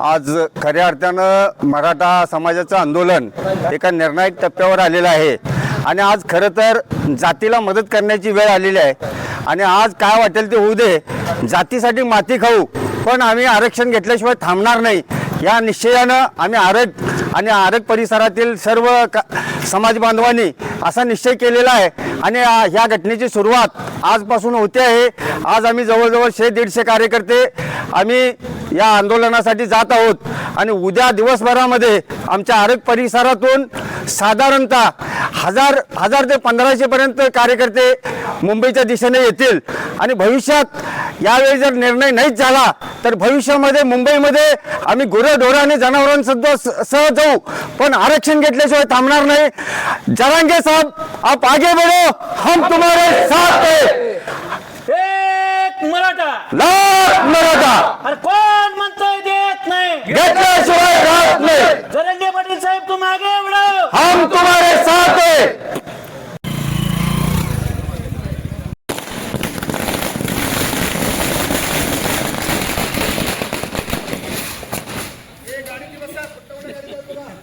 आज खऱ्या अर्थानं मराठा समाजाचं आंदोलन एका निर्णायक टप्प्यावर आलेलं आहे. आणि आज खरं तर जातीला मदत करण्याची वेळ आलेली आहे. आणि आज काय वाटेल ते होऊ दे. जातीसाठी माती खाऊ. पण आम्ही आरक्षण घेतल्याशिवाय थांबणार नाही. या निश्चयानं आम्ही आरग आणि आरग परिसरातील सर्व का समाज बांधवांनी असा निश्चय केलेला आहे. आणि ह्या घटनेची सुरुवात आजपासून होते आहे. आज आम्ही जवळजवळ शे दीडशे कार्यकर्ते आम्ही या आंदोलनासाठी जात आहोत. आणि उद्या दिवसभरामध्ये आमच्या आरग परिसरातून साधारणतः हजार हजार ते पंधराशेपर्यंत कार्यकर्ते मुंबईच्या दिशेने येतील. आणि भविष्यात यावेळी जर निर्णय नाही झाला तर भविष्यामध्ये मुंबईमध्ये आम्ही गुरेढोराने जनावरांसुद्धा सह जाऊ. पण आरक्षण घेतल्याशिवाय थांबणार नाही. जरांगे साहेब आप आगे बढ़ो. हम तुम्हारे साथ एक मराठा. लाख मराठा. अरे कोण म्हणतोय देत नाही. घेतल्याशिवाय राहत नाही. जरंगे पाटील साहेब तुम्ही आगे बढ़ो. हम